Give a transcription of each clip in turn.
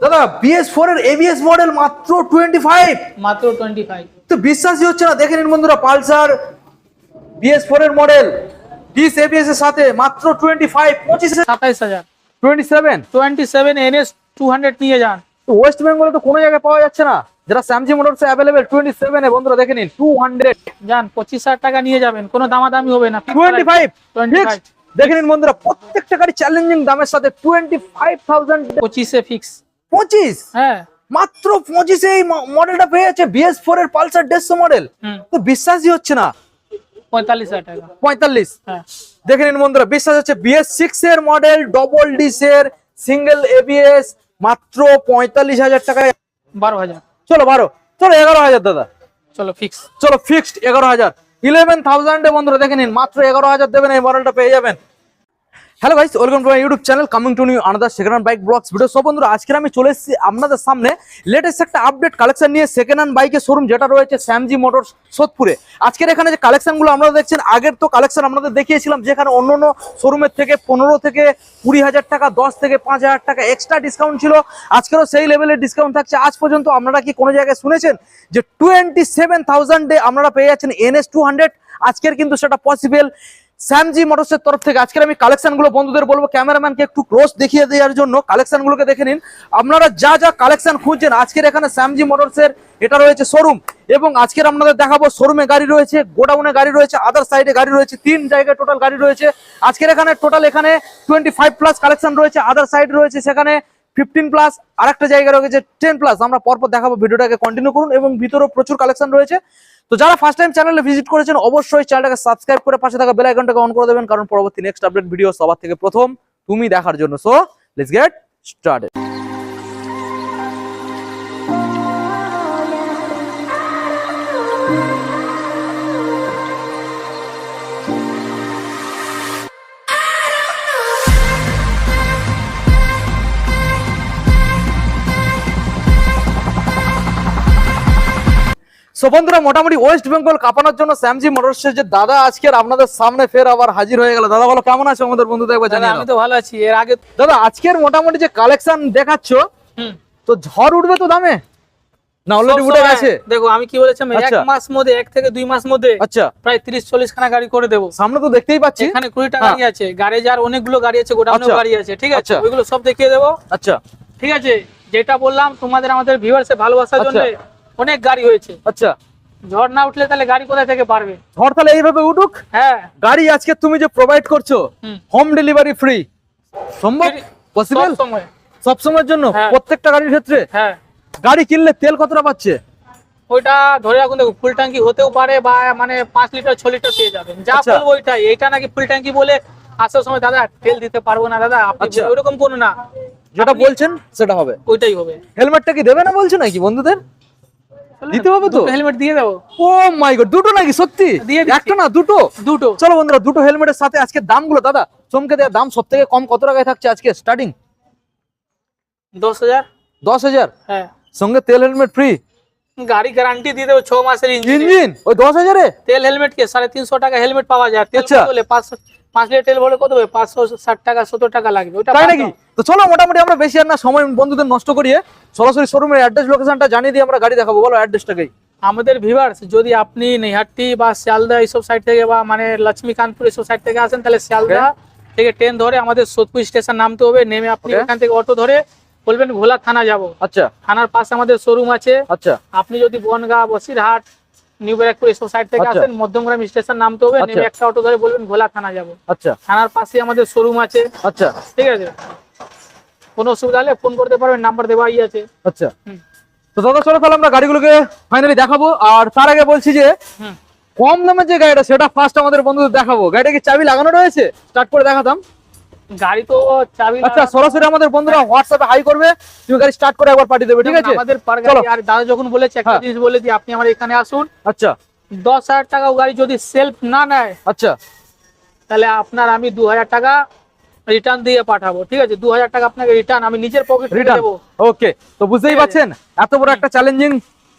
দাদা BS four এর ABS model মাত্র টোয়েন্টি ফাইভ মাত্র টোয়েন্টি ফাইভ তো বিশ্বাসই হচ্ছে না দেখে নিন বন্ধুরা পালসার বিএস ফোর এর মডেল ডিস এবিএস এর সাথে মাত্র টোয়েন্টি ফাইভ পঁচিশে সাতাইশ হাজার। Twenty seven twenty seven NS two hundred নিয়ে যান। তো ওয়েস্ট বেঙ্গলে তো কোনো জায়গায় পাওয়া যাচ্ছে না। যারা Samji motors available twenty seven এ বন্ধুরা দেখে নিন টু হান্ড্রেড যান পঁচিশ হাজার টাকা নিয়ে যাবেন কোনো দামাদামি হবে না। টোয়েন্টি ফাইভ 25 দেখে নিন বন্ধুরা প্রত্যেকটা গাড়ি চ্যালেঞ্জিং দামের সাথে টোয়েন্টি ফাইভ থাউজেন্ড পঁচিশে ফিক্স পঁচিশ? হ্যাঁ। মাত্র পঁচিশে এই মডেলটা পেয়ে যাচ্ছে বিএস ফোর এর পালসার দেড়শো মডেল তো বিশ্বাসই হচ্ছে না। পঁয়তাল্লিশ টাকা। পঁয়তাল্লিশ। হ্যাঁ। দেখে নিন বন্ধুরা বিশ্বাস হচ্ছে বিএস সিক্স এর মডেল ডবল ডিসের সিঙ্গেল এবিএস মাত্র পঁয়তাল্লিশ হাজার টাকায়। বারো হাজার। চলো বারো। চলো এগারো হাজার দাদা। চলো ফিক্স চলো ফিক্সড এগারো হাজার। ইলেভেন থাউজেন্ডে বন্ধুরা দেখে নিন মাত্র এগারো হাজার দেবেন এই মডেলটা পেয়ে যাবেন। Hello guys welcome to my YouTube channel coming to new another second hand bike blogs video সব বন্ধুরা, আজকে আমি চলে এসেছি আপনাদের সামনে লেটেস্ট একটা আপডেট কালেকশন নিয়ে সেকেন্ড হ্যান্ড বাইকের শোরুম যেটা রয়েছে স্যামজি মোটরস সোদপুরে। আজকের এখানে যে কালেকশনগুলো আপনারা দেখছেন, আগের তো কালেকশন আপনাদের দেখিয়েছিলাম, যেখানে অন্য অন্য শোরুমের থেকে পনেরো থেকে কুড়ি হাজার টাকা, দশ থেকে পাঁচ হাজার টাকা এক্সট্রা ডিসকাউন্ট ছিল। আজকেরও সেই লেভেলের ডিসকাউন্ট থাকছে। আজ পর্যন্ত আপনারা কি কোনো জায়গায় শুনেছেন যে টোয়েন্টি সেভেন থাউজেন্ডে আপনারা পেয়ে যাচ্ছেন এনএস টু হান্ড্রেড আজকের কিন্তু সেটা পসিবল স্যামজি মোটরসের তরফ থেকে আজকের আমি কালেকশনগুলো বন্ধুদের বলব, ক্যামেরাম্যানকে একটু ক্লোজ দেখিয়ে দেওয়ার জন্য কালেকশন গুলোকে দেখে নিন। আপনারা যা যা কালেকশন খুঁজছেন, আজকের এখানে স্যামজি মোটরসের এটা রয়েছে শোরুম এবং আজকের আপনাদের দেখাবো শোরুমে গাড়ি রয়েছে গোডাউনে গাড়ি রয়েছে আদার সাইডে গাড়ি রয়েছে, তিন জায়গায় টোটাল গাড়ি রয়েছে। আজকের এখানে টোটাল এখানে টোয়েন্টি ফাইভ প্লাস কালেকশন রয়েছে আদার সাইড রয়েছে সেখানে ফিফটিন প্লাস আর একটা জায়গা রয়েছে টেন প্লাস আমরা পরপর দেখাবো, ভিডিওটাকে কন্টিনিউ করুন এবং ভিতরেও প্রচুর কালেকশন রয়েছে। তো যারা ফার্স্ট টাইম চ্যানেলে ভিজিট করেছেন, অবশ্যই চ্যানেলটাকে সাবস্ক্রাইব করে পাশে থাকা বেল আইকনটাকে অন করে দেবেন, কারণ পরবর্তী নেক্সট আপডেট ভিডিও সবার থেকে প্রথম তুমি দেখার জন্য। So let's get started so বন্ধুরা মোটামুটি ওয়েস্ট বেঙ্গল কাঁপানোর জন্য স্যামজি মোটরসের যে দাদা আজকের আপনাদের সামনে ফের আবার হাজির হয়ে গেল। দাদা বলো কেমন আছে আমাদের বন্ধুদের? একবার জানিয়ে আমি তো ভালো আছি। এর আগে দাদা আজকের মোটামুটি যে কালেকশন দেখাচ্ছ তো ঝড় উঠবে তো দামে? না অলরেডি উঠে গেছে? দেখো আমি কি বলেছিলাম এক আচ্ছা। মাস মধ্যে এক থেকে দুই মাস মধ্যে আচ্ছা। প্রায় তিরিশ চল্লিশ খানা গাড়ি করে দেবো। সামনে তো দেখতেই পাচ্ছি। এখানে কুড়িটা হ্যাঁ। গাড়ি আছে। অনেকগুলো গাড়ি আছে আচ্ছা। গাড়ি আছে ঠিক আছে? আচ্ছা। ওইগুলো সব দেখিয়ে দেবো। আচ্ছা। ঠিক আছে? যেটা বললাম তোমাদের আমাদের ভিউয়ার্সে ভালোবাসার। জন্য অনেক গাড়ি হয়েছে। আচ্ছা। ঝড় না উঠলে তাহলে গাড়ি কোথায় থেকে পারবে? ঝড় তাহলে এইভাবে উঠুক? হ্যাঁ। গাড়ি আজকে তুমি যে প্রোভাইড করছ হোম। ডেলিভারি ফ্রি সম্ভব? পসিবল সব সময়। সব সময়ের জন্য? হ্যাঁ। প্রত্যেকটা গাড়ির ক্ষেত্রে? হ্যাঁ। গাড়ি কিনলে তেল কতটা পাচ্ছে? ওইটা ধরে রাখুন দেখো ফুল ট্যাঙ্কি হতেও পারে বা মানে পাঁচ লিটার ছ লিটার পেয়ে যাবেন। যা আচ্ছা। বলব ওইটাই। এইটা নাকি ফুল ট্যাঙ্কি বলে আসার সময় দাদা তেল দিতে পারব না দাদা আপনি আচ্ছা। ওইরকম কোনো না। যেটা বলছেন সেটা হবে। ওইটাই হবে। হেলমেটটা কি দেবে না বলছো নাকি বন্ধুদের? দিতে হবে তো? হেলমেট দিয়ে দেবো। ও মাই গড দুটো নাকি? সত্যি? একটা না দুটো? দুটো। চলো বন্ধুরা দুটো হেলমেটের সাথে আজকে দামগুলো দাদা চমকে দেওয়া দাম সব থেকে কম কত টাকায় থাকছে আজকে? স্টার্টিং দশ হাজার। দশ হাজার? হ্যাঁ। সঙ্গে তেল হেলমেট ফ্রি গাড়ি গ্যারান্টি দিয়ে দেবো ছ মাসের ইঞ্জিন ইঞ্জিন ওই দশ হাজারে? তেল হেলমেট কে সাড়ে তিনশো টাকা হেলমেট পাওয়া যায়। তেল আচ্ছা। পাঁচশো পাঁচ লিটার তেল কত হবে? পাঁচশো ষাট টাকা সত্তর টাকা লাগবে। ওটা তাই নাকি? তো চলো মোটামুটি আমরা বেশি আর না সময় বন্ধুদের নষ্ট করিয়ে সরাসরি শোরুমের অ্যাড্রেস লোকেশনটা জানিয়ে দিয়ে আমরা গাড়ি দেখাবো। বলো অ্যাড্রেসটাকেই আমাদের ভিভার্স যদি আপনি নেহাটি বা শিয়ালদা এইসব সাইড থেকে বা মানে লক্ষ্মীকান্তপুর এইসব সাইড থেকে আসেন তাহলে শিয়ালদা থেকে ট্রেন ধরে আমাদের সোদপুর স্টেশন নামতে হবে। নেমে আপনি এখান থেকে অটো ধরে বলবেন ভোলা থানা যাব। আচ্ছা। থানার পাশে আমাদের শোরুম আছে। আচ্ছা। আপনি যদি বনগা বসিরহাট নিউ ব্যারাকপুর এইসব সাইড থেকে আচ্ছা। আসেন মধ্যমগ্রাম স্টেশন নামতে হবে আচ্ছা। নেমে একটা অটো ধরে বলবেন ভোলা থানা যাব। আচ্ছা। থানার পাশে আমাদের শোরুম আছে। আচ্ছা। ঠিক আছে? কোনো অসুবিধা হলে ফোন করতে পারবেন নাম্বার দেওয়াই আছে। আচ্ছা। তো দাদা চলো তাহলে আমরা গাড়িগুলোকে ফাইনালি দেখাবো। আর তার আগে বলছি যে কম দামের যে গাড়িটা সেটা ফার্স্ট আমাদের বন্ধুদের দেখাবো। গাড়িটা কি চাবি লাগানো রয়েছে? স্টার্ট করে দেখাতাম। গাড়ি তো চাবি আচ্ছা সরাসরি আমাদের বন্ধুরা হোয়াটসঅ্যাপে হাই করবে তুমি গাড়ি স্টার্ট করে একবার পাঠিয়ে দেবে ঠিক আছে? আমাদের পার গাড়ি আর দাদা যখন বলেছে একটা হ্যাঁ। জিনিস বলে দিই আপনি আমার এখানে আসুন। আচ্ছা। দশ হাজার টাকা গাড়ি যদি সেলফ না নেয় আচ্ছা। তাহলে আপনার আমি দু হাজার টাকা রিটার্ন দিয়ে পাঠাবো ঠিক আছে? দু হাজার টাকা আপনাকে রিটার্ন আমি নিজের পকেট থেকে রিটার্ন ওকে তো বুঝতেই। পাচ্ছেন এত বড় একটা চ্যালেঞ্জিং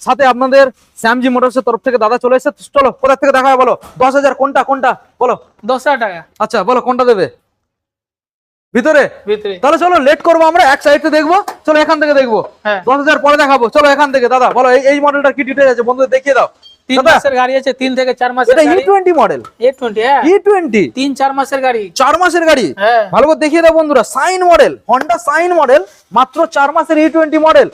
সাথে আপনাদের স্যামজি মোটরসের তরফ থেকে দাদা চলে এসেছে। চলো কোথা থেকে দেখা বলো? দশ হাজার কোনটা কোনটা? বলো। দশ হাজার টাকা। আচ্ছা বলো কোনটা দেবে? ভিতরে? তাহলে চলো লেট করব আমরা এক সাইড থেকে দেখব। চলো এখান থেকে দেখব। হ্যাঁ। দশ হাজার পরে দেখাবো। চলো এখান থেকে দাদা বলো এই- মডেলটার কি ডিটেল আছে? বন্ধুদের দেখিয়ে দাও। তিন দাদা মাসের গাড়ি আছে তিন থেকে চার মাসের এটা মডেল এ টোয়েন্টি হ্যাঁ। টোয়েন্টি তিন চার মাসের গাড়ি। চার মাসের গাড়ি? হ্যাঁ। ভালো করে দেখিয়ে দাও বন্ধুরা সাইন মডেল সাইন মডেল মাত্র চার মাসের ই টোয়েন্টি মডেল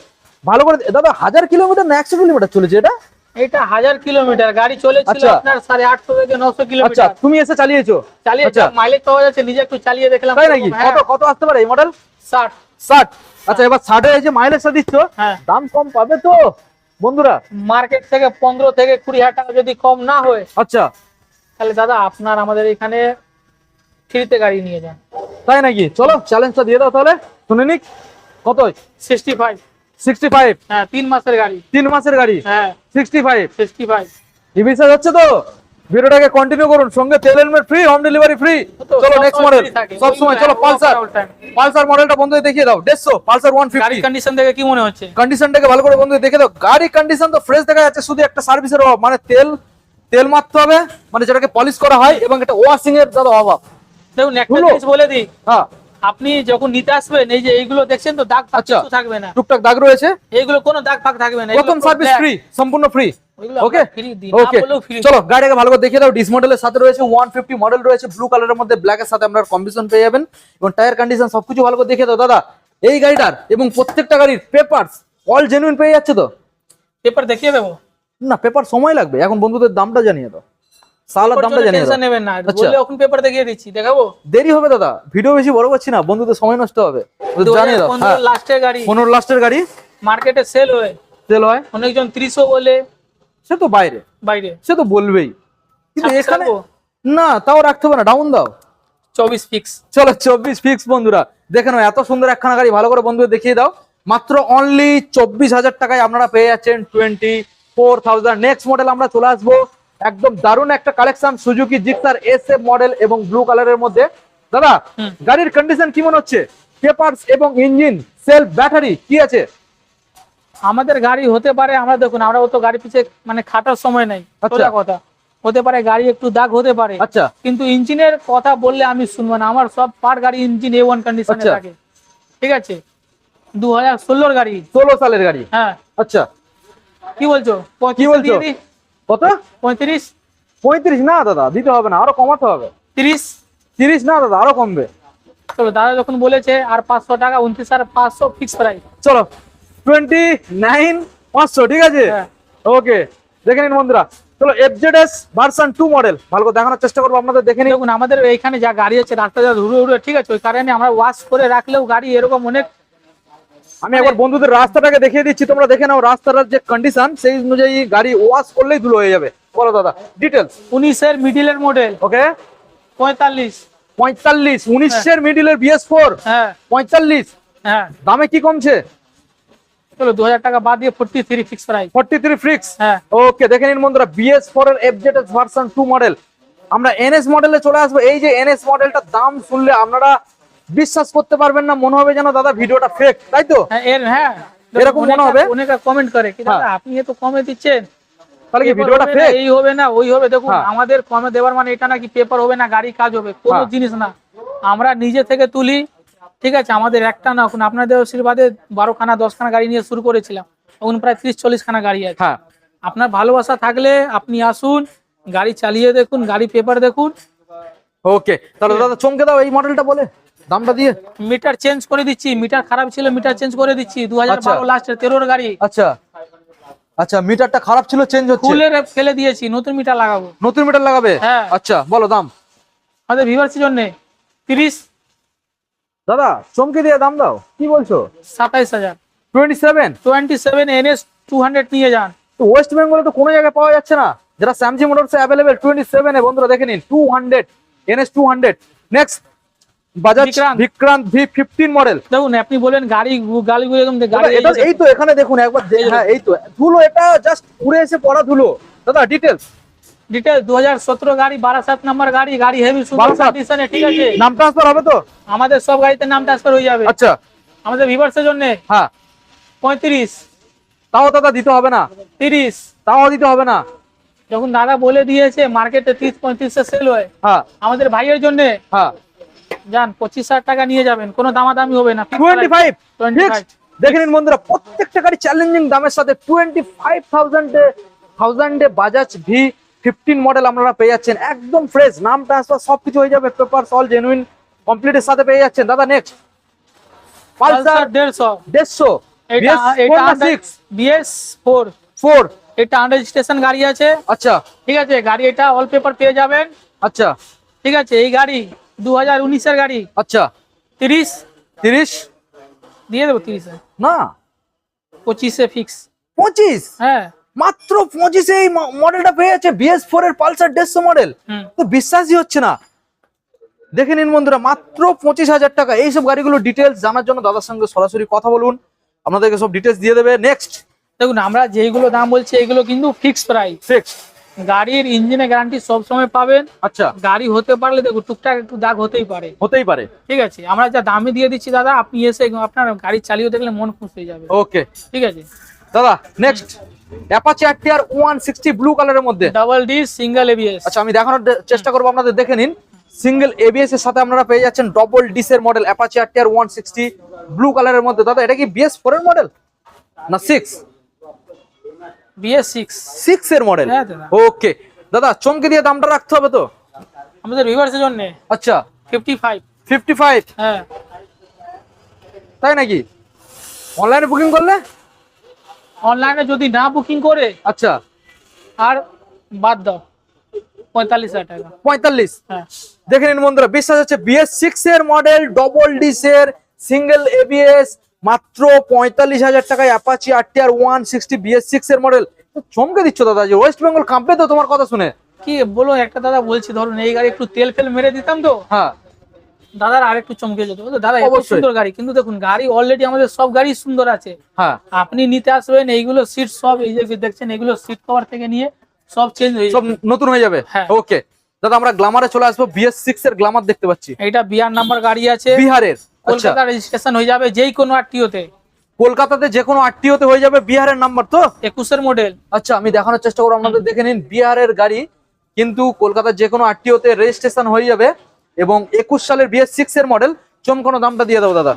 ভালো করে দাদা হাজার কিলোমিটার না একশো কিলোমিটার চলেছে এটা? এটা হাজার কিলোমিটার। গাড়ি চলেছিল আচ্ছা। আপনার সাড়ে আটশো থেকে নশো আচ্ছা কিলোমিটার। তুমি এসে চালিয়েছো? চালিয়ে আচ্ছা। মাইলেজ পাওয়া যাচ্ছে নিজে একটু চালিয়ে দেখলাম। তাই নাকি? হ্যাঁ, কত কত আসতে পারে এই মডেল ষাট। ষাট। আচ্ছা এবার ষাটে এই যে মাইলেজটা দিচ্ছ হ্যাঁ। দাম কম পাবে তো বন্ধুরা? মার্কেট থেকে পনেরো থেকে কুড়ি হাজার টাকা যদি কম না হয় আচ্ছা। তাহলে দাদা আপনার আমাদের এখানে ফ্রিতে গাড়ি নিয়ে যান। তাই নাকি? চলো চ্যালেঞ্জটা দিয়ে দাও তাহলে। শুনে নিক কত সিক্সটি ফাইভ সিক্সটি ফাইভ হ্যাঁ তিন মাসের গাড়ি। তিন মাসের গাড়ি? হ্যাঁ। সিক্সটি ফাইভ সিক্সটি ফাইভ ইভিসা যাচ্ছে তো? ভিডিওটাকে কন্টিনিউ করুন সঙ্গে তেল helmet free home delivery free চলো নেক্সট মডেল সব সময় চলো পালসার পালসার মডেলটা বন্ধুদের দেখিয়ে দাও। দেড়শো পালসার ওয়ান গাড়ির ফিফটি কন্ডিশন দেখে কি মনে হচ্ছে? কন্ডিশনটাকে ভালো করে বন্ধুদের দেখে দাও। গাড়ির কন্ডিশন তো ফ্রেশ দেখা যাচ্ছে শুধু একটা সার্ভিসের অভাব। মানে তেল তেল মারতে হবে। মানে যেটাকে পলিশ করা হয় এবং এটা ওয়াশিং এর দাদা অভাব। দেখুন একটা জিনিস বলে দিই। হ্যাঁ। আপনি যখন নিতে আসবেন এই যে এইগুলো দেখছেন তো দাগ আচ্ছা। থাকবে না। টুকটাক দাগ রয়েছে? এইগুলো কোনো দাগ ফাগ থাকবে না প্রথম সার্ভিস ফ্রি সম্পূর্ণ ফ্রি ওকে ওকে চলো গাড়িটাকে ভালো করে দেখিয়ে দাও ডিস মডেলের সাথে রয়েছে ওয়ান ফিফটি মডেল রয়েছে ব্লু কালারের মধ্যে ব্ল্যাক এর সাথে আপনার কম্বিনেশন পেয়ে যাবেন। এবং টায়ার কন্ডিশন সবকিছু ভালো করে দেখিয়ে দাও দাদা। এই গাড়িটার এবং প্রত্যেকটা গাড়ির পেপারস অল জেনুইন পেয়ে যাচ্ছে তো? পেপার দেখিয়ে দেবো? না পেপার সময় লাগবে। এখন বন্ধুদের দামটা জানিয়ে দাও। সালার দামটা জানিয়ে দাও। নেবেন না আচ্ছা। বললে এখন পেপার দেখিয়ে দিচ্ছি দেখাবো? দেরি হবে দাদা ভিডিও বেশি বড় করছি না বন্ধুদের সময় নষ্ট হবে। ওদের জানিয়ে দাও হ্যাঁ। লাস্টের গাড়ি। পনেরো লাস্টের গাড়ি? মার্কেটে সেল হয়। হয়? অনেকজন ত্রিশও বলে। সে তো বাইরে। বাইরে। সে তো বলবেই। কিন্তু এখানে না তাও রাখতে হবে না ডাউন দাও। ফিক্স চলো ফিক্স বন্ধুরা। দেখে নাও এত সুন্দর একখানা গাড়ি ভালো করে বন্ধুদের দেখিয়ে দাও। মাত্র অনলি চব্বিশ হাজার টাকায় আপনারা পেয়ে যাচ্ছেন twenty four thousand next model আমরা চলে আসব। একদম দারুণ একটা collection Suzuki Gixxer S F model এবং ব্লু কালারের মধ্যে। দাদা গাড়ির কন্ডিশন কি মনে হচ্ছে? পেপারস এবং ইঞ্জিন সেলফ ব্যাটারি কি আছে? আমাদের গাড়ি হতে পারে আমরা দেখুন আমরা তো গাড়ি পিছে মানে খাটার সময় নেই আচ্ছা। কথা। হতে পারে গাড়ি একটু দাগ হতে পারে। আচ্ছা। কিন্তু ইঞ্জিনের কথা বললে আমি শুনব না আমার সব পার গাড়ি ইঞ্জিন এ ওয়ান কন্ডিশনে আচ্ছা। থাকে। ঠিক আছে? দু হাজার ষোলোর গাড়ি। ষোলো সালের গাড়ি। হ্যাঁ। আচ্ছা। কি বলছো? কি বলছো? কত? পঁয়ত্রিশ। পঁয়ত্রিশ না দাদা দিতে হবে না আরও কমাতে হবে। তিরিশ। তিরিশ না দাদা আরও কমবে। চলো দাদা যখন বলেছে আর পাঁচশো টাকা উনত্রিশ আর পাঁচশো ফিক্স প্রাইস চলো টোয়েন্টি নাইন পাঁচশো ঠিক আছে? হ্যাঁ। ওকে দেখে নিন বন্ধুরা। চলো এফজেডএস ভার্সন টু মডেল ভালো করে দেখানোর চেষ্টা করব আপনাদের দেখে নিন। দেখুন আমাদের এইখানে যা গাড়ি আছে রাস্তা যা ঘুরে ঘুরে ঠিক আছে? ওই কারণে আমরা ওয়াশ করে রাখলেও গাড়ি এরকম অনেক আমি একবার বন্ধুদের রাস্তাটাকে দেখিয়ে দিচ্ছি তোমরা দেখে নাও রাস্তাটার যে কন্ডিশন সেই অনুযায়ী গাড়ি ওয়াশ করলেই ধুলো হয়ে যাবে। বলো দাদা ডিটেলস উনিশের মিডিলের মডেল ওকে পঁয়তাল্লিশ। পঁয়তাল্লিশ উনিশের মিডিলের বিএস ফোর হ্যাঁ। পঁয়তাল্লিশ? হ্যাঁ। দামে কি কমছে? চলো দু হাজার টাকা বাদ দিয়ে forty three fix price forty three fix হ্যাঁ। ওকে দেখে নিন বন্ধুরা বিএস ফোর এর এফজেডএস ভার্সন টু মডেল আমরা এনএস মডেলে চলে আসব। এই যে এনএস মডেলটার দাম শুনলে আপনারা বিশ্বাস করতে পারবেন না মনে হবে যেন দাদা ভিডিওটা ফেক তাই তো? হ্যাঁ হ্যাঁ। এরকম মনে হবে? অনেকে কমেন্ট করে কি দাদা হ্যাঁ। আপনি এত কমে দিচ্ছেন। তাহলে কি ভিডিওটা হবে ফেক এই হবে না ওই হবে। দেখুন হ্যাঁ। আমাদের কমে দেওয়ার মানে এটা নাকি পেপার হবে না গাড়ি কাজ হবে কোনো। জিনিস না। আমরা নিজে থেকে তুলি ঠিক আছে? আমাদের একটা না এখন আপনাদের আশীর্বাদে বারো খানা দশ গাড়ি নিয়ে শুরু করেছিলাম। এখন প্রায় ত্রিশ চল্লিশ খানা গাড়ি আছে। আপনার ভালোবাসা থাকলে আপনি আসুন গাড়ি চালিয়ে দেখুন গাড়ি পেপার দেখুন। ওকে তাহলে দাদা চমকে দাও এই মডেলটা বলে। দামটা দিয়ে? মিটার চেঞ্জ করে দিচ্ছি মিটার খারাপ ছিল মিটার চেঞ্জ করে দিচ্ছি দু হাজার আচ্ছা। বারো লাস্টের তেরোর গাড়ি। আচ্ছা। আচ্ছা মিটারটা খারাপ ছিল চেঞ্জ হচ্ছে। খুলে ফেলে দিয়েছি নতুন মিটার লাগাবো। নতুন মিটার লাগাবে? হ্যাঁ। আচ্ছা বলো দাম। আমাদের ভিভার্সের জন্য তিরিশ। দাদা চমকে দিয়ে দাম দাও। কি বলছো? সাতাইশ হাজার। Twenty seven twenty seven NS two hundred নিয়ে যান। তো ওয়েস্ট বেঙ্গলে তো কোনো জায়গায় পাওয়া যাচ্ছে না। যেটা স্যামজি মোটরস অ্যাভেলেবেল টোয়েন্টি সেভেনে বন্ধুরা দেখে নিন two hundred NS two hundred next Bajaj Vikrant. Vikrant V fifteen model দেখুন আপনি বলেন গাড়ি গাড়িগুলো এরকম এটা এই তো এখানে দেখুন একবার হ্যাঁ এই তো। ধুলো এটা জাস্ট উড়ে এসে পড়া ধুলো। দাদা ডিটেলস ডিটেল দু হাজার সতেরো গাড়ি বারাসাত নাম্বার গাড়ি গাড়ি হেভি কন্ডিশনে ঠিক আছে? নাম ট্রান্সফার হবে তো? আমাদের সব গাড়িতে নাম ট্রান্সফার হয়ে যাবে। আচ্ছা। আমাদের ভিভার্সের জন্য হ্যাঁ। পঁয়ত্রিশ। তাও দাদা দিতে হবে না। তিরিশ। তাও দিতে হবে না। যখন দাদা বলে দিয়েছে মার্কেটে তিরিশ পঁয়ত্রিশে সেল হয় হ্যাঁ। আমাদের ভাইয়ের জন্য হ্যাঁ। যান পঁচিশ হাজার টাকা নিয়ে যাবেন কোনো দামাদামি হবে না। টোয়েন্টি ফাইভ দেখে নিন বন্ধুরা প্রত্যেকটা গাড়ি চ্যালেঞ্জিং দামের সাথে টোয়েন্টি ফাইভ থাউজেন্ডে থাউজেন্ডে বাজাজ ভি ফিফটিন মডেল আপনারা পেয়ে যাচ্ছেন। একদম ফ্রেশ নাম ট্রান্সফার সবকিছু হয়ে যাবে পেপার অল জেনুইন কমপ্লিটের সাথে পেয়ে যাচ্ছেন। দাদা নেক্সট পালসার দেড়শো। দেড়শো বিএস ফোর ফোর এটা আন্ডার স্টেশন গাড়ি আছে। আচ্ছা। ঠিক আছে গাড়ি এটা অল পেপার পেয়ে যাবেন। আচ্ছা। ঠিক আছে এই গাড়ি দু হাজার উনিশের গাড়ি। আচ্ছা। তিরিশ? তিরিশ? দিয়ে দেবো তিরিশে। না। পঁচিশে ফিক্স পঁচিশ? হ্যাঁ। মাত্র পঁচিশে এই মডেলটা পেয়ে যাচ্ছে বিএস ফোর এর পালসার দেড়শো মডেল তো বিশ্বাসই হচ্ছে না। দেখে নিন বন্ধুরা মাত্র পঁচিশ হাজার টাকা। এইসব গাড়িগুলো ডিটেলস জানার জন্য দাদার সঙ্গে সরাসরি কথা বলুন। আপনাদেরকে সব ডিটেলস দিয়ে দেবে। নেক্সট দেখুন আমরা যেইগুলো দাম বলছি এগুলো কিন্তু ফিক্স প্রাইস ফিক্স গাড়ির ইঞ্জিনে গ্যারান্টি সব সময় পাবেন। আচ্ছা। গাড়ি হতে পারলে দেখুন টুকটাক একটু দাগ হতেই পারে। হতেই পারে। ঠিক আছে আমরা যা দামে দিয়ে দিচ্ছি দাদা আপনি এসে আপনার গাড়ি চালিয়ে দেখলে মন খুশ হয়ে যাবে। ওকে ঠিক আছে। দাদা next Apache R one sixty blue কালারের মধ্যে। ডাবল ডি সিঙ্গেল এবিএস আচ্ছা আমি দেখানোর চেষ্টা করব আপনাদের দেখে নিন। সিঙ্গেল এবিএস এর সাথে আপনারা পেয়ে যাচ্ছেন double model Apache R one sixty blue কালারের মধ্যে। দাদা এটা কি বিএস ফোর এর মডেল না সিক্স বিএস সিক্স সিক্স এর মডেল হ্যাঁ দাদা। ওকে দাদা চমকে দিয়ে দামটা রাখতে হবে তো? আমাদের ভিউয়ার্সের জন্য। আচ্ছা। ফিফটি ফাইভ ফিফটি ফাইভ হ্যাঁ। তাই নাকি? অনলাইনে বুকিং করলে? অনলাইনে যদি না বুকিং করে আচ্ছা। আর বাদ দাও। পঁয়তাল্লিশ হাজার টাকা। পঁয়তাল্লিশ? হ্যাঁ। দেখে নিন বন্ধুরা বিশ্বাস হচ্ছে বিএস সিক্স এর মডেল ডবল ডিসের সিঙ্গেল এবিএস মাত্র পঁয়তাল্লিশ হাজার টাকায় Apache R T R one sixty BS six এর মডেল চমকে দিচ্ছ দাদা যে ওয়েস্ট বেঙ্গল কাঁপবে তো তোমার কথা শুনে। কি বলো একটা দাদা বলছি ধরুন এই গাড়ি একটু তেল ফেল মেরে দিতাম তো? হ্যাঁ। দাদার আর একটু চমকে যেত? দাদা এত সুন্দর গাড়ি কিন্তু দেখুন গাড়ি অলরেডি আমাদের সব গাড়ি সুন্দর আছে। হ্যাঁ। আপনি নিতে আসবেন এইগুলো সিট সব এই যে দেখছেন এগুলো সিট কভার থেকে নিয়ে সব চেঞ্জ হয়ে সব নতুন হয়ে যাবে? হ্যাঁ। ওকে দাদা আমরা গ্লামারে চলে আসব বিএস সিক্স এর গ্লামার দেখতে পাচ্ছি। এটা বিআর নাম্বার গাড়ি আছে। বিহারের। কলকাতা রেজিস্ট্রেশন হয়ে যাবে যেই কোনো আরটিওতে কলকাতাতে যে কোনো আটটিওতে হয়ে যাবে বিহারের নাম্বার তো? একুশের মডেল আচ্ছা আমি দেখানোর চেষ্টা করব আপনাদের দেখে নিন বিহারের গাড়ি কিন্তু কলকাতার যে কোনো আরটিওতে রেজিস্ট্রেশন হয়ে যাবে এবং একুশ সালের বিএস সিক্স এর মডেল চমকানো দামটা দিয়ে দাও দাদা।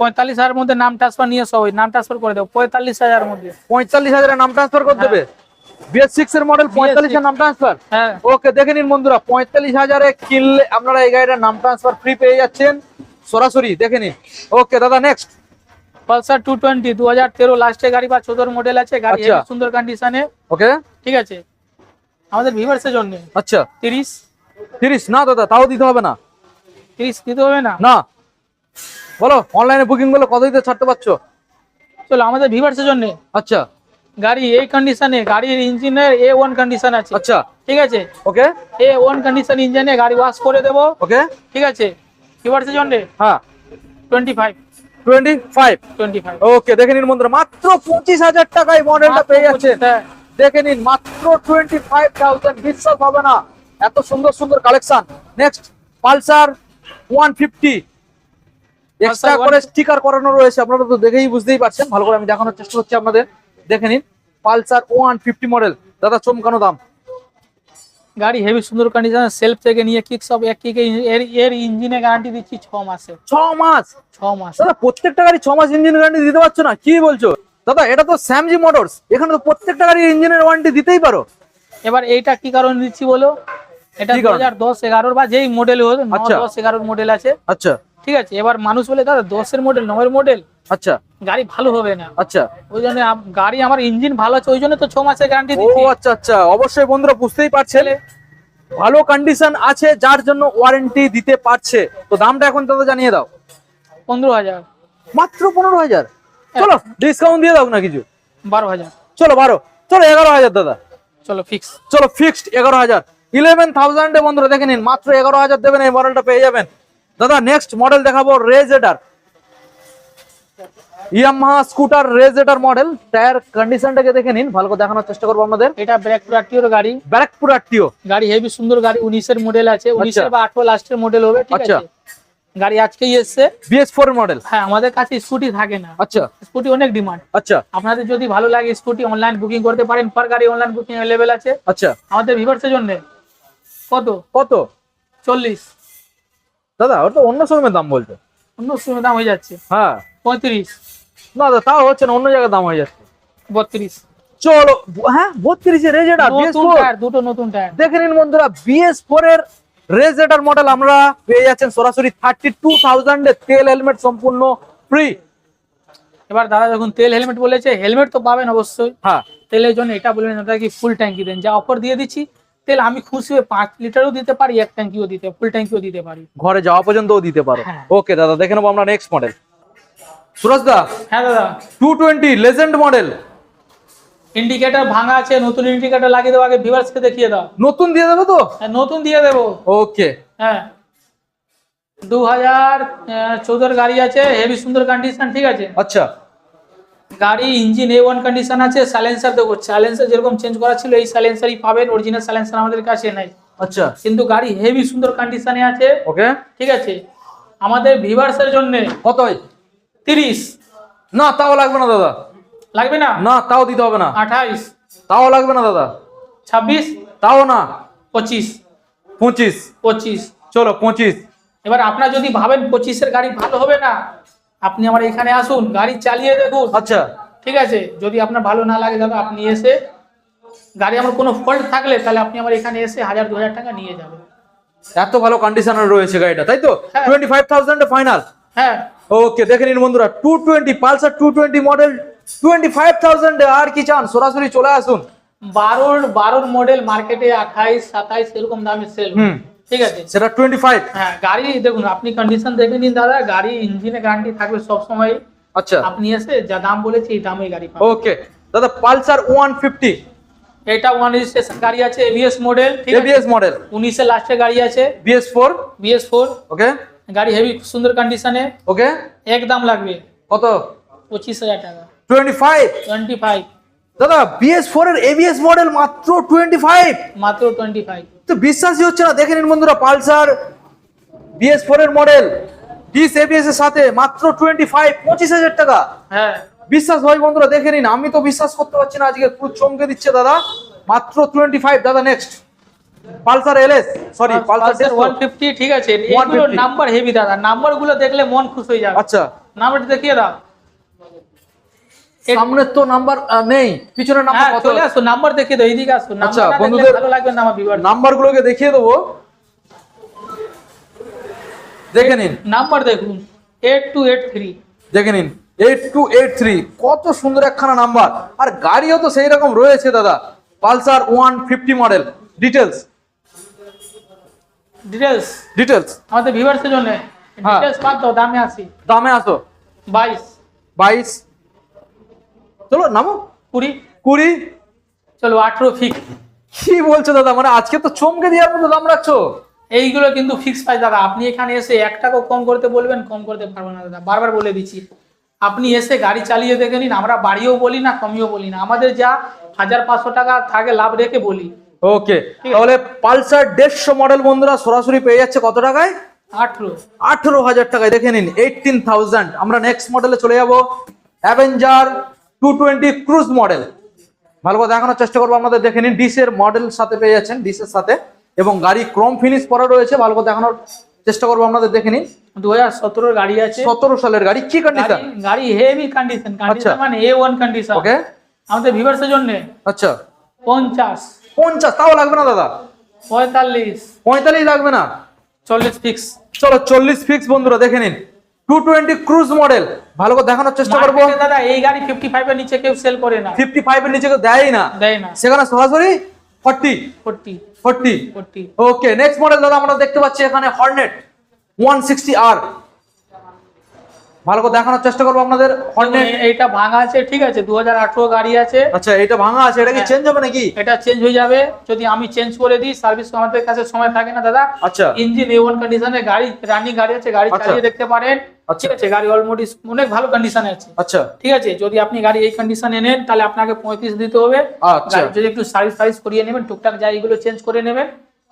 পঁয়তাল্লিশ হাজার মধ্যে নাম ট্রান্সফার নিয়ে সব নাম ট্রান্সফার করে দেবো পঁয়তাল্লিশ হাজার মধ্যে। পঁয়তাল্লিশ হাজারের নাম ট্রান্সফার করে দেবে? বিএস সিক্স এর মডেল পঁয়তাল্লিশ নাম ট্রান্সফার হ্যাঁ। ওকে দেখে নিন বন্ধুরা পঁয়তাল্লিশ হাজারে কিনলে আপনারা এই গাড়িটার নাম ট্রান্সফার ফ্রি পেয়ে যাচ্ছেন। সরাসরি দেখে নিন। ওকে দাদা নেক্সট পালসার টু টোয়েন্টি দু হাজার তেরো লাস্টে গাড়ি বা চোদ্দোর মডেল আছে গাড়ি আচ্ছা। সুন্দর কন্ডিশনে ওকে ঠিক আছে। আমাদের ভিভার্সের জন্য। আচ্ছা। তিরিশ। তিরিশ? না দাদা তাও দিতে হবে না। তিরিশ দিতে হবে না? না। বলো অনলাইনে বুকিং করলে কত দিতে ছাড়তে পারছ? চলো আমাদের ভিভার্সের জন্য। আচ্ছা। গাড়ি এই কন্ডিশনে গাড়ির ইঞ্জিনের এ ওয়ান কন্ডিশন আছে। আচ্ছা। ঠিক আছে? ওকে এ ওয়ান কন্ডিশন ইঞ্জিনে গাড়ি ওয়াশ করে দেবো। ওকে ঠিক আছে? ভিভার্সের জন্য হ্যাঁ twenty five twenty five twenty five okay দেখে নিন বন্ধুরা মাত্র পঁচিশ হাজার টাকায় মডেলটা পেয়ে যাচ্ছেন দেখে নিন মাত্র টোয়েন্টি ফাইভ থাউজেন্ড বিশ্বাস হবে না। এত সুন্দর সুন্দর collection next Pulsar one fifty extra Pulsar করে স্টিকার করানো রয়েছে আপনারা তো দেখেই বুঝতেই পারছেন। ভালো করে আমি দেখানোর চেষ্টা করছি আপনাদের। দেখে নিন পালসার ওয়ান ফিফটি মডেল দাদা চমকানো দাম। গাড়ি হেভি সুন্দর কন্ডিশন সেলফ থেকে নিয়ে কিক সব এক কিকে এর এর ইঞ্জিনে গ্যারান্টি দিচ্ছি ছ মাসে। ছ মাস? ছ মাস। দাদা প্রত্যেকটা গাড়ি ছ মাস ইঞ্জিন ওয়ারেন্টি দিতে পারছ না? কি বলছো? দাদা এটা তো স্যামজি মোটরস এখানে তো প্রত্যেকটা গাড়ির ইঞ্জিনের ওয়ারেন্টি দিতেই পারো। এবার এইটা কি কারণে দিচ্ছি বলো? এটা কি দু কারণে? হাজার দশ এগারোর বা যেই মডেল আচ্ছা। দশ এগারোর মডেল আছে। আচ্ছা। ঠিক আছে এবার মানুষ বলে দাদা দশের মডেল নয়ের মডেল আচ্ছা। গাড়ি ভালো হবে না। আচ্ছা। ওই জন্য গাড়ি আমার ইঞ্জিন ভালো আছে ওই জন্য তো ছ মাসের গ্যারান্টি ও দিচ্ছি। আচ্ছা আচ্ছা। অবশ্যই বন্ধুরা বুঝতেই পারছেন। ভালো কন্ডিশন আছে যার জন্য ওয়ারেন্টি দিতে পারছে। তো দামটা এখন দাদা জানিয়ে দাও। পনেরো হাজার। মাত্র পনেরো হাজার। চলো ডিসকাউন্ট দিয়ে দাও না কিছু। বারো হাজার। চলো বারো। চলো এগারো হাজার দাদা। চলো ফিক্স চলো ফিক্সড এগারো হাজার। ইলেভেন থাউজেন্ডে বন্ধুরা দেখে নিন মাত্র এগারো হাজার দেবেন এই মডেলটা পেয়ে যাবেন। দাদা নেক্সট মডেল দেখাবো Rayzr Yamaha scooter Rayzr model. Tyre কন্ডিশনটাকে দেখে নিন ভালো করে দেখানোর চেষ্টা করব আপনাদের। এটা ব্রেকপুর আরটিওর গাড়ি। ব্যারাকপুর আটটিও গাড়ি হেভি সুন্দর গাড়ি উনিশের মডেল আছে। উনিশের বা আঠারো লাস্টের মডেল হবে ঠিক আচ্ছা। আছে? গাড়ি আজকেই এসছে। বিএস ফোর মডেল হ্যাঁ আমাদের কাছে স্কুটি থাকে না। আচ্ছা। স্কুটি অনেক ডিমান্ড আচ্ছা। আপনাদের যদি ভালো লাগে স্কুটি অনলাইন বুকিং করতে পারেন। পার গাড়ি অনলাইন বুকিং অ্যাভেলেবেল আছে। আচ্ছা। আমাদের ভিভার্সের জন্য। কত? কত? চল্লিশ। দাদা ওটা অন্য শোরুমের দাম বলছে অন্য সময় দাম হয়ে যাচ্ছে। হ্যাঁ। পঁয়ত্রিশ না দাদা তাও হচ্ছে না অন্য জায়গায় দাম হয়ে যাচ্ছে। বত্রিশ। চলো হ্যাঁ বত্রিশে রেজেডার নতুন টায়ার দুটো নতুন টায়ার দেখে নিন বন্ধুরা বিএস ফোর এর রেজেডার মডেল আমরা পেয়ে যাচ্ছেন সরাসরি থার্টি টু থাউজেন্ড তেল হেলমেট সম্পূর্ণ ফ্রি এবার দাদা যখন তেল হেলমেট বলেছে হেলমেট তো পাবেন অবশ্যই। হ্যাঁ। তেলের জন্য এটা বলবেন দাদা কি ফুল ট্যাঙ্কি দেন। যা অফার দিয়ে দিচ্ছি তেল আমি খুশি হয়ে পাঁচ লিটারও দিতে পারি এক ট্যাঙ্কিও দিতে ফুল ট্যাঙ্কিও দিতে পারি। ঘরে যাওয়া পর্যন্তও দিতে পারো। হ্যাঁ। ওকে দাদা দেখে নেব আমরা নেক্সট মডেল সুরজ দা হ্যাঁ দাদা। Two twenty legend model indicator ভাঙা আছে নতুন ইন্ডিকেটর লাগিয়ে দেবো আগে ভিউয়ার্সকে দেখিয়ে দাও। নতুন দিয়ে দেবে তো? হ্যাঁ, নতুন দিয়ে দেবো। ওকে হ্যাঁ। দু হাজার চৌদ্দর গাড়ি আছে হেভি সুন্দর কন্ডিশন ঠিক আছে? আচ্ছা। গাড়ি ইঞ্জিন এ ওয়ান কন্ডিশন আছে সাইলেন্সার দেখো সাইলেন্সার যেরকম চেঞ্জ করা ছিল এই সাইলেন্সারই পাবেন অরিজিনাল সাইলেন্সার আমাদের কাছে নাই। আচ্ছা। কিন্তু গাড়ি হেভি সুন্দর কন্ডিশনে আছে। ওকে ঠিক আছে? আমাদের ভিভার্সের জন্য কত? তিরিশ। না তাও লাগবে না দাদা। লাগবে না? না তাও দিতে হবে না। আঠাইশ। তাও লাগবে না দাদা। ছাব্বিশ? তাও না। পঁচিশ। পঁচিশ। পঁচিশ। চলো পঁচিশ। এবার আপনার যদি ভাবেন পঁচিশের গাড়ি ভালো হবে না আপনি আমার এখানে আসুন গাড়ি চালিয়ে দেখুন। আচ্ছা। ঠিক আছে? যদি আপনার ভালো না লাগে দাদা আপনি এসে গাড়ি আমার কোনো ফল্ট থাকলে তাহলে আপনি আমার এখানে এসে হাজার দু হাজার টাকা নিয়ে যাবেন। এত ভালো কন্ডিশনার রয়েছে গাড়িটা তাই তো। টোয়েন্টি ফাইভ থাউজেন্ড ফাইনাল হ্যাঁ। ওকে দেখে নিন বন্ধুরা two twenty Pulsar two twenty model twenty five thousand আর কি চান? সরাসরি চলে আসুন। বারোর বারোর মডেল মার্কেটে আঠাইশ সাতাইশ এরকম দামে সেল ঠিক আছে? সেটা টোয়েন্টি ফাইভ হ্যাঁ গাড়ি দেখুন আপনি কন্ডিশন দেখে নিন দাদা গাড়ি ইঞ্জিনে গ্যারান্টি থাকবে সব সময় আচ্ছা। আপনি এসে যা দাম বলেছি এই দামে গাড়ি ওকে দাদা পালসার ওয়ান ফিফটি এটা ওয়ান রেজিস্ট্রেশন গাড়ি আছে এবিএস মডেল এবিএস মডেল উনিশের লাস্টে গাড়ি আছে। BS four BS four okay গাড়ি হেভি সুন্দর কন্ডিশনে ওকে এক দাম লাগবে। কত? পঁচিশ হাজার টাকা। টোয়েন্টি ফাইভ টোয়েন্টি ফাইভ দাদা বিএস ফোর এর এবিএস মডেল মাত্র টোয়েন্টি ফাইভ মাত্র টোয়েন্টি ফাইভ তো বিশ্বাসই হচ্ছে না দেখে নিন বন্ধুরা পালসার বিএস ফোর এর মডেল ডিস এবিএস এর সাথে মাত্র টোয়েন্টি ফাইভ পঁচিশ হাজার টাকা। হ্যাঁ। বিশ্বাস হয় বন্ধুরা দেখে নিন আমি তো বিশ্বাস করতে পারছি না আজকে পুরো চমকে দিচ্ছে দাদা মাত্র টোয়েন্টি ফাইভ দাদা next Pulsar LS sorry Pulsar one fifty ঠিক আছে। 150 নাম্বার হেভি দাদা। নাম্বারগুলো দেখলে মন খুশ হয়ে যাবে। আচ্ছা। নাম্বারটা দেখিয়ে দাও। সামনের তো নাম্বার নেই। পিছনের নাম্বার হ্যাঁ কত? চলে আসো নাম্বার দেখিয়ে দাও এইদিকে আসো। আচ্ছা, বন্ধুদের- ভালো লাগবে না আমার বিবার নাম্বার গুলোকে দেখিয়ে দেবো। দেখে নিন। নাম্বার দেখুন। এইট টু এইট থ্রি দেখে নিন। এইট টু এইট থ্রি কত সুন্দর একখানা নাম্বার আর গাড়িও তো সেই রকম রয়েছে দাদা। Pulsar one fifty model details details details আমাদের ভিভার্সের জন্য। ডিটেলস বাদ দাও দামে আসি দামে আসো। বাইশ। বাইশ। চলো নামো। কুড়ি। কুড়ি। চলো আঠেরো ফিক্স কি বলছো দাদা? মানে আজকে তো চমকে দেওয়ার মতো দাম রাখছো। এইগুলো কিন্তু ফিক্স প্রাইস দাদা। আপনি এখানে এসে এক টাকাও কম করতে বলবেন কম করতে পারব না দাদা। বারবার বলে দিচ্ছি। আপনি এসে গাড়ি চালিয়ে দেখে নিন। আমরা বাড়িও বলি না কমিও বলি না। আমাদের যা হাজার পাঁচশো টাকা থাকে লাভ রেখে বলি। ওকে তাহলে পালসার দেড়শো মডেল বন্ধুরা সরাসরি পেয়ে যাচ্ছে কত টাকায়? আঠেরো। হাজার টাকায় দেখে নিন এইটিন থাউজেন্ড আমরা নেক্সট মডেলে চলে যাব Avenger two twenty cruise model ভালো করে দেখানোর চেষ্টা করব আমাদের দেখে নিন ডিসের মডেল সাথে পেয়ে যাচ্ছেন ডিসের সাথে। এবং গাড়ি ক্রম ফিনিশ করা রয়েছে ভালো করে দেখানোর চেষ্টা করব আপনাদের দেখে নিন। দু হাজার গাড়ি আছে। সতেরো সালের গাড়ি কি কন্ডিশন গাড়ি- হেভি কন্ডিশন আচ্ছা। কন্ডিশন মানে এ ওয়ান কন্ডিশন ওকে আমাদের ভিভার্সের জন্য আচ্ছা। পঞ্চাশ। পঞ্চাশ তাও লাগবে না দাদা? পঁয়তাল্লিশ। পঁয়তাল্লিশ লাগবে না? চল্লিশ ফিক্স চলো চল্লিশ ফিক্স বন্ধুরা দেখে নিন। টু টোয়েন্টি ক্রুজ মডেল ভালো করে দেখানোর চেষ্টা করব। দাদা এই গাড়ি ফিফটি ফাইভ এর নিচে কেউ সেল করে না। ফিফটি ফাইভ এর নিচে কেউ দেয়ই না। দেয় না। সেখানে সরাসরি forty forty forty forty okay next model দাদা আমরা দেখতে পাচ্ছি এখানে হর্নেট ওয়ান সিক্সটি আর ভালো করে দেখানোর চেষ্টা করব আপনাদের। এইটা ভাঙা আছে ঠিক আছে দু হাজার আঠেরো গাড়ি আছে। আচ্ছা এটা ভাঙা আছে এটা কি হ্যাঁ। চেঞ্জ হবে নাকি? এটা চেঞ্জ হয়ে যাবে যদি আমি চেঞ্জ করে দিই সার্ভিস আমাদের কাছে সময় থাকে না দাদা। আচ্ছা। ইঞ্জিন এ ওয়ান কন্ডিশনে গাড়ি রানিং গাড়ি আছে গাড়ি আচ্ছা। চালিয়ে দেখতে পারেন। আচ্ছা। ঠিক আছে গাড়ি অলমোস্ট অনেক ভালো কন্ডিশনে আছে। আচ্ছা। ঠিক আছে যদি আপনি গাড়ি এই কন্ডিশনে নেন তাহলে আপনাকে পঁয়ত্রিশ দিতে হবে। আচ্ছা। যদি একটু সার্ভিস ফার্ভিস করিয়ে নেবেন টুকটাক চেঞ্জ করে নেবেন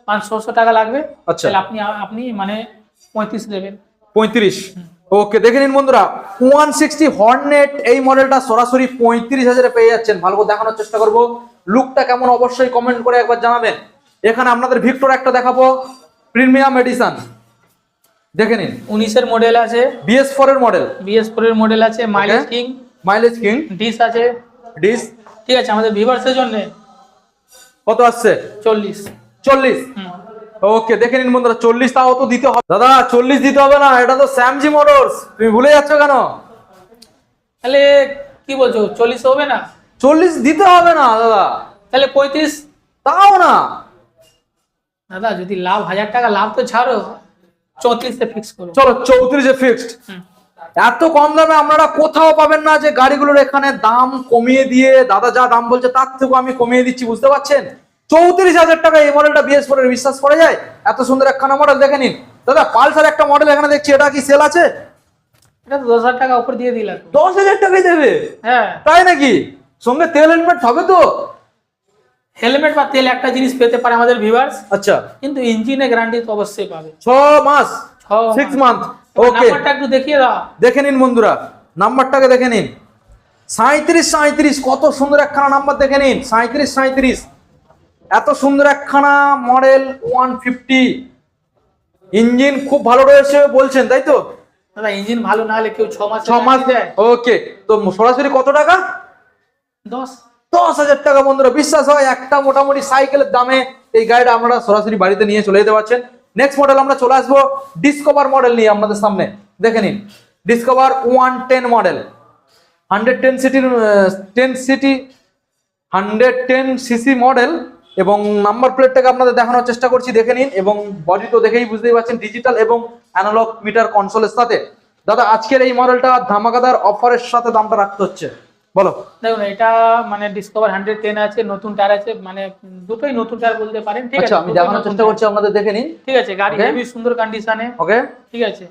পাঁচ ছশো টাকা লাগবে আচ্ছা। আপনি আপনি মানে পঁয়ত্রিশ দেবেন। পঁয়ত্রিশ। ওকে দেখে নিন বন্ধুরা ওয়ান সিক্সটি হর্নেট এই মডেলটা সরাসরি পঁয়ত্রিশ হাজারে পেয়ে যাচ্ছেন। ভালো করে দেখানোর চেষ্টা করব। লুকটা কেমন অবশ্যই কমেন্ট করে একবার জানাবেন। এখানে আপনাদের ভিক্টর একটা দেখাবো প্রিমিয়াম এডিশন দেখে নিন। উনিশের মডেল আছে। বিএস ফোর এর মডেল বিএস ফোর এর মডেল আছে mileage king mileage king disc আছে। ডিস ঠিক আছে আমাদের ভিভার্সের জন্য। কত আসছে? চল্লিশ। চল্লিশ। ওকে দেখে নিন বন্ধুরা চল্লিশ তাও তো দিতে হবে। দাদা চল্লিশ দিতে হবে না এটা তো স্যামজি মোটরস তুমি ভুলে যাচ্ছ কেন? তাহলে কি বলছো চল্লিশ হবে না? চল্লিশ দিতে হবে না দাদা। তাহলে পঁয়ত্রিশ? তাও না। দাদা যদি লাভ হাজার টাকা লাভ তো ছাড়ো। চৌত্রিশে ফিক্স করো। চলো চৌত্রিশে ফিক্সড এত কম দামে আপনারা কোথাও পাবেন না যে গাড়িগুলোর এখানে দাম কমিয়ে দিয়ে দাদা যা দাম বলছে তার থেকেও আমি কমিয়ে দিচ্ছি বুঝতে পারছেন? চৌত্রিশ হাজার টাকা এই মডেলটা বিএস ফোর বিশ্বাস করা যায়? এত সুন্দর একখানা মডেল দেখে নিন। দাদা পালসার একটা মডেল এখানে দেখছি এটা কি সেল আছে? এটা তো দশ হাজার টাকা উপর দিয়ে দিলাম দশ হাজার টাকাই দেবে? হ্যাঁ। তাই নাকি? সঙ্গে তেল হেলমেট হবে তো? হেলমেট বা তেল একটা জিনিস পেতে পারে আমাদের আচ্ছা। কিন্তু ইঞ্জিনে গ্যারান্টি তো অবশ্যই পাবে। ছ মাস? সিক্স মান্থ ওকে নাম্বারটা একটু দেখিয়ে দাও। দেখে নিন বন্ধুরা। নাম্বারটাকে দেখে নিন। সাঁত্রিশ সাঁত্রিশ কত সুন্দর একখানা নাম্বার দেখে নিন। সাঁত্রিশ সাঁত্রিশ এত সুন্দর একখানা মডেল ওয়ান ফিফটি। ইঞ্জিন খুব ভালো রয়েছে বলছেন তাই তো? দাদা ইঞ্জিন ভালো না হলে কেউ ছ মাস ছ মাস দেয়। ওকে তো সরাসরি কত টাকা? দশ। দশ হাজার টাকা বন্ধুরা বিশ্বাস হয় একটা মোটামুটি সাইকেলের দামে এই গাড়িটা আপনারা সরাসরি বাড়িতে নিয়ে চলে যেতে পারছেন। নেক্সট মডেল আমরা চলে আসব ডিসকভার মডেল নিয়ে আপনাদের সামনে। দেখে নিন Discover one ten model hundred ten সিটির ten city hundred ten CC model এবং নাম্বার প্লেটটাকে আপনাদের দেখানোর চেষ্টা করছি দেখে নিন এবং বডি তো দেখেই বুঝতেই পারছেন ডিজিটাল এবং অ্যানালগ মিটার কনসোলের সাথে। দাদা আজকের এই মডেলটা ধামাকাদার অফারের সাথে দামটা রাখতে হচ্ছে। বলো। দেখুন এটা মানে ডিসকভার হান্ড্রেড টেন আছে নতুন টায়ার আছে মানে দুটোই নতুন টায়ার বলতে পারেন ঠিক আছে? আচ্ছা আমি দেখানোর চেষ্টা করছি আপনাদের দেখে নিন। ঠিক আছে গাড়ি. হেভি সুন্দর কন্ডিশনে ওকে ঠিক আছে।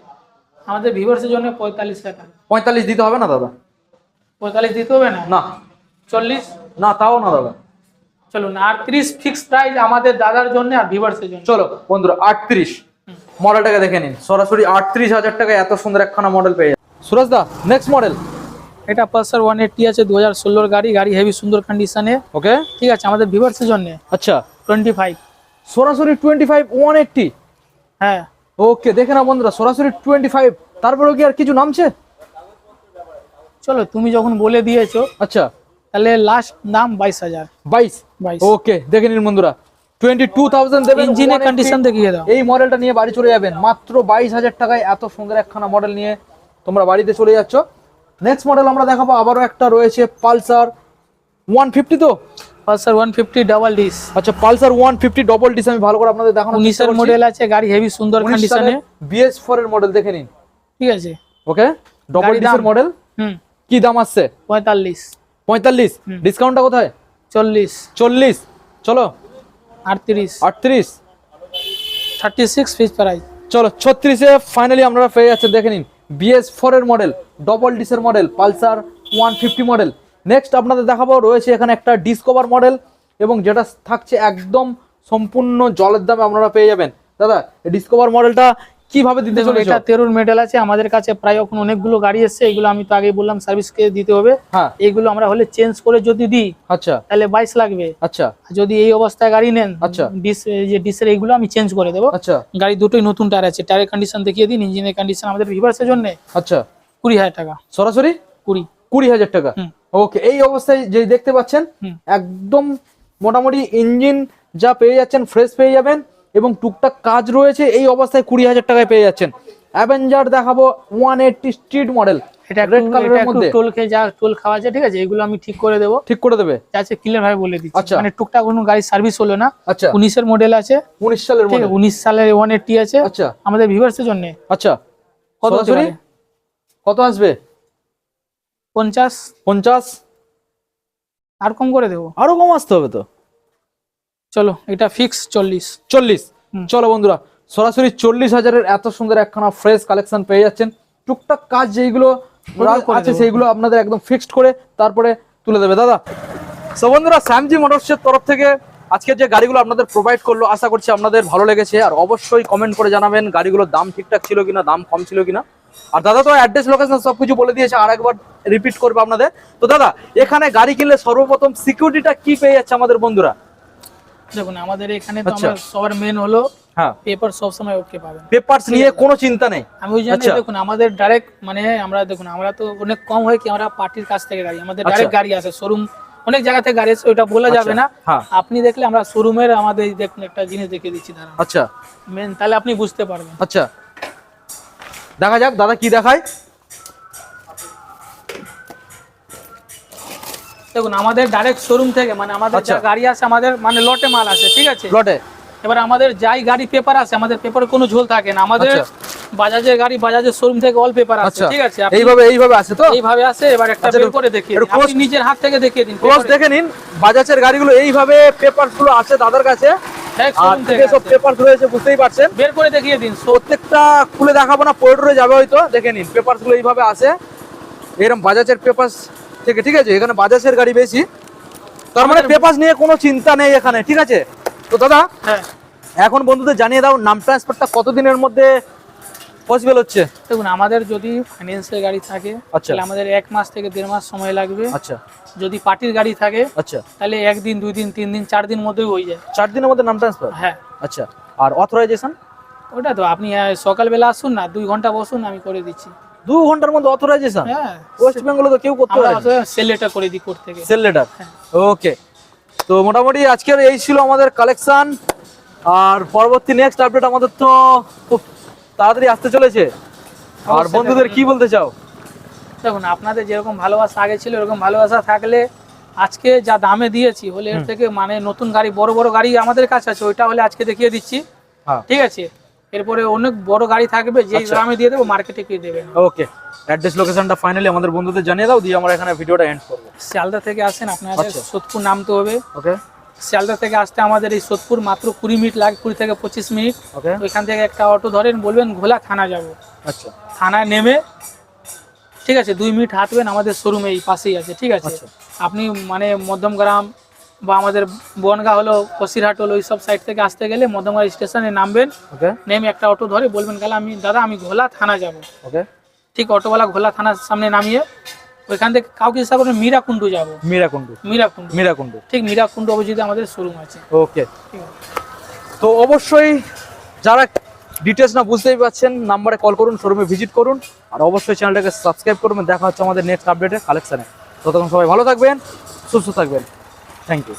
আমাদের ভিভার্সের জন্য পঁয়তাল্লিশ টাকা। পঁয়তাল্লিশ দিতে হবে না দাদা? পঁয়তাল্লিশ দিতে হবে না? না। চল্লিশ? না তাও না দাদা। চলুন আর তিরিশ ফিক্স প্রাইস আমাদের দাদার জন্য আর ভিভার্সের জন্য। চলো বন্ধুরা আটত্রিশ। মডেলটাকে দেখে নিন। সরাসরি আটত্রিশ হাজার টাকায় এত সুন্দর একখানা মডেল পেয়ে যাবে সুরজ দা নেক্সট মডেল এটা পালসার ওয়ান এইটটি আছে দু হাজার ষোলোর গাড়ি। গাড়ি হেভি সুন্দর কন্ডিশনে ওকে ঠিক আছে আমাদের ভিভার্সের জন্য। আচ্ছা। টোয়েন্টি ফাইভ সরাসরি টোয়েন্টি ফাইভ ওয়ান এইটটি হ্যাঁ। ওকে দেখে না বন্ধুরা সরাসরি টোয়েন্টি ফাইভ তারপরেও কি আর কিছু নামছে? চলো তুমি যখন বলে দিয়েছ আচ্ছা। তাহলে লাস্ট দাম বাইশ হাজার। বাইশ? বাইশ। ওকে দেখে নিন বন্ধুরা। টোয়েন্টি টু থাউজেন্ড দেবেন ইঞ্জিনের কন্ডিশন দেখিয়ে দাও। এই মডেলটা নিয়ে বাড়ি চলে যাবেন। মাত্র বাইশ হাজার টাকায় এত সুন্দর একখানা মডেল নিয়ে তোমরা বাড়িতে চলে যাচ্ছ। নেক্সট মডেল আমরা দেখাবো। আবারও একটা রয়েছে পালসার ওয়ান ফিফটি তো? Pulsar one fifty double disc আচ্ছা Pulsar one fifty double disc আমি ভালো করে আপনাদের দেখানো উনিশের মডেল আছে গাড়ি হেভি সুন্দর কন্ডিশনে বিএস ফোর এর। মডেল দেখে নিন। ঠিক আছে। ওকে ডবল ডিসের মডেল হুম। কি দাম আসছে? পঁয়তাল্লিশ। পঁয়তাল্লিশ। ডিসকাউন্টটা কোথায়? চল্লিশ। চল্লিশ। চলো। আটত্রিশ। আটত্রিশ। থার্টি সিক্স ফিক্স প্রাইস চলো ছত্রিশে ফাইনালি আপনারা পেয়ে যাচ্ছেন দেখে নিন। বিএস ফোর এর model double ডিসের model Pulsar one fifty model next আপনাদের দেখাবো রয়েছে এখানে একটা ডিসকভার মডেল এবং যেটা থাকছে একদম সম্পূর্ণ জলের দামে আপনারা পেয়ে যাবেন। দাদা ডিসকভার মডেলটা কীভাবে দিতে চলেছো? এটা তেরুর মেডেল আছে আমাদের কাছে প্রায় এখন অনেকগুলো গাড়ি এসছে এগুলো আমি তো আগে বললাম সার্ভিসকে দিতে হবে। হ্যাঁ। এগুলো আমরা হলে চেঞ্জ করে যদি দিই আচ্ছা। তাহলে বাইশ লাগবে। আচ্ছা। যদি এই অবস্থায় গাড়ি নেন আচ্ছা। ডিস এই যে ডিসের এইগুলো আমি চেঞ্জ করে দেবো। আচ্ছা। গাড়ি দুটোই নতুন টায়ার আছে টায়ারের কন্ডিশন দেখিয়ে দিন ইঞ্জিনের কন্ডিশন আমাদের ভিভার্সের জন্য আচ্ছা। কুড়ি হাজার টাকা। সরাসরি? কুড়ি। কুড়ি হাজার টাকা। ওকে এই অবস্থায় যে দেখতে পাচ্ছেন একদম মোটামুটি ইঞ্জিন যা পেয়ে যাচ্ছেন ফ্রেশ পেয়ে যাবেন। এবং টুকটাক কাজ রয়েছে এই অবস্থায় কুড়ি হাজার টাকায় পেয়ে যাচ্ছেন। অ্যাভেঞ্জার দেখাবো ওয়ান এইটটি স্ট্রিট মডেল এটা রেড কালারের মধ্যে। টোল খেয়ে যা টোল খাওয়া যায় ঠিক আছে? এগুলো আমি ঠিক করে দেবো। ঠিক করে দেবে? আছে ক্লিয়ার ভাবে বলে দিচ্ছি। আচ্ছা। মানে টুকটাক কোনো গাড়ি সার্ভিস হলো না। আচ্ছা। উনিশের মডেল আছে। উনিশ সালের মডেল উনিশ সালের ওয়ান এইটটি আছে। আচ্ছা। আমাদের ভিভার্সের জন্য। আচ্ছা। কত কত আসবে? পঞ্চাশ। পঞ্চাশ। আর কম করে দেবো। আরও কম আসতে হবে তো। চলো এটা ফিক্স চল্লিশ। চল্লিশ। চলো বন্ধুরা সরাসরি চল্লিশ হাজারের এত সুন্দর একখানা ফ্রেশ কালেকশন পেয়ে যাচ্ছেন। টুকটাক কাজ যেইগুলো আছে সেইগুলো আপনাদের একদম ফিক্সড করে তারপরে তুলে দেবে দাদা। সো বন্ধুরা স্যামজি মোটরসের তরফ থেকে আজকে যে গাড়িগুলো আপনাদের প্রোভাইড করল আশা করছি আপনাদের ভালো লেগেছে। আর অবশ্যই কমেন্ট করে জানাবেন গাড়িগুলোর দাম ঠিকঠাক ছিল কিনা দাম কম ছিল কিনা। আর দাদা তো অ্যাড্রেস লোকেশন সবকিছু বলে দিয়েছে আর একবার রিপিট করবে আপনাদের। তো দাদা এখানে গাড়ি কিনলে সর্বপ্রথম সিকিউরিটিটা কি পেয়ে যাচ্ছে আমাদের বন্ধুরা? দেখুন আমাদের এখানে তো আচ্ছা। আমরা সবার মেন হলো হ্যাঁ। পেপার সবসময় ওকে পাবেন। পেপারস নিয়ে কোনো চিন্তা নেই। আমি ওই জন্য আচ্ছা। দেখুন আমাদের ডাইরেক্ট মানে আমরা দেখুন আমরা তো অনেক কম হয় কি আমরা পার্টির কাছ থেকে গাড়ি আমাদের আচ্ছা। ডাইরেক্ট গাড়ি আছে শোরুম অনেক জায়গা থেকে গাড়ি আছে ওইটা বলা যাবে না। হ্যাঁ। আপনি দেখলে আমরা শোরুমের আমাদের দেখুন একটা জিনিস দেখিয়ে দিচ্ছি দাঁড়ান। আচ্ছা। মেন তাহলে আপনি বুঝতে পারবেন। আচ্ছা। দেখা যাক দাদা কি দেখায়? দেখুন আমাদের ডাইরেক্ট শোরুম থেকে মানে আমাদের আচ্ছা। যা গাড়ি আছে আমাদের মানে লটে মাল আছে ঠিক আছে? লটে। এবার আমাদের যাই গাড়ি পেপার আছে আমাদের পেপারে কোনো ঝোল থাকে না। আমাদের আচ্ছা। বাজাজের গাড়ি বাজাজের শোরুম থেকে অল পেপার আছে আচ্ছা। ঠিক আছে? এইভাবে এইভাবে আছে তো? এইভাবে আছে এবার একটা বের করে দিন। আপনি নিজের হাত থেকে দেখিয়ে দিন ক্লোজ দেখে নিন বাজাজের গাড়িগুলো এইভাবে পেপারগুলো আছে দাদার কাছে। বের করে দেখিয়ে দিন প্রত্যেকটা খুলে দেখাবো না যাবে হয়তো দেখে নিন। পেপারগুলো এইভাবে আছে। এরকম বাজাজের পেপার থেকে ঠিক আছে? এখানে বাজাজের গাড়ি বেশি। তার মানে পেপার নিয়ে কোনো চিন্তা নেই এখানে ঠিক আছে? তো দাদা হ্যাঁ। এখন বন্ধুদের জানিয়ে দাও নাম ট্রান্সফারটা কতদিনের মধ্যে পসিবল হচ্ছে? দেখুন আমাদের যদি ফাইন্যান্সের গাড়ি থাকে আচ্ছা। তাহলে আমাদের এক মাস থেকে দেড় মাস সময় লাগবে। আচ্ছা। যদি পার্টির গাড়ি থাকে আচ্ছা। তাহলে একদিন দুই দিন তিন দিন চার দিন মধ্যেই হয়ে যায়। চার দিনের মধ্যে নাম ট্রান্সফার হ্যাঁ। আচ্ছা। আর অথরাইজেশন ওটা তো আপনি সকালবেলা আসুন না দুই ঘণ্টা বসুন আমি করে দিচ্ছি। দু ঘণ্টার মধ্যে অথরাইজেশন হ্যাঁ ওয়েস্ট বেঙ্গলে তো কেউ করতে পারে সেল লেটার করে দিই থেকে। Sell letter. ওকে তো মোটামুটি আজকের এই ছিল আমাদের কালেকশন আর পরবর্তী নেক্সট আপডেট আমাদের তো খুব তাড়াতাড়ি আসতে চলেছে। আর বন্ধুদের কি বলতে চাও? দেখুন আপনাদের যেরকম ভালোবাসা আগে ছিল এরকম ভালোবাসা থাকলে আজকে যা দামে দিয়েছি হলে এর থেকে মানে নতুন গাড়ি বড় বড় গাড়ি আমাদের কাছে আছে ওইটা হলে আজকে দেখিয়ে দিচ্ছি। হ্যাঁ। ঠিক আছে? এরপরে অনেক বড় গাড়ি থাকবে যে আচ্ছা। দামে দিয়ে দেবো মার্কেটে কি দেবে। ওকে অ্যাড্রেস লোকেশনটা ফাইনালি আমাদের বন্ধুদের জানিয়ে দাও দিয়ে আমরা এখানে ভিডিওটা এন্ড করব। শিয়ালদা থেকে আসেন আপনাদের আচ্ছা। সোদপুর নামতে হবে। ওকে শিয়ালদা থেকে আসতে আমাদের এই সোদপুর মাত্র কুড়ি মিনিট লাগে কুড়ি থেকে পঁচিশ মিনিট। ওকে ওইখান থেকে একটা অটো ধরেন বলবেন ঘোলা থানা যাব। আচ্ছা। থানায় নেমে ঠিক আছে দুই মিনিট হাঁটবেন আমাদের শোরুমে এই পাশেই আছে ঠিক আছে। আচ্ছা। আপনি মানে মধ্যমগ্রাম বা আমাদের বনগা হলো কসিরহাট হলো ওই সব সাইড থেকে আসতে গেলে মধ্যমগ্রাম স্টেশনে নামবেন। ওকে নেমে একটা অটো ধরে বলবেন গেলে আমি দাদা আমি ঘোলা থানা যাব। ওকে ঠিক অটোওয়ালা ঘোলা থানার সামনে নামিয়ে ওইখান থেকে কাউকে ইচ্ছা করে মীরাকুণ্ডু যাব। মীরাকুণ্ডু। মীরাকুণ্ডু। মীরাকুণ্ডু। ঠিক মীরাকুণ্ডু অবজিতে আমাদের শোরুম আছে। ওকে তো অবশ্যই যারা ডিটেলস না বুঝতেই পারছেন নাম্বারে কল করুন শোরুমে ভিজিট করুন আর অবশ্যই চ্যানেলটাকে সাবস্ক্রাইব করবেন। দেখা হচ্ছে আমাদের নেক্সট আপডেটে কালেকশানে ততক্ষণ সবাই ভালো থাকবেন সুস্থ থাকবেন। Thank you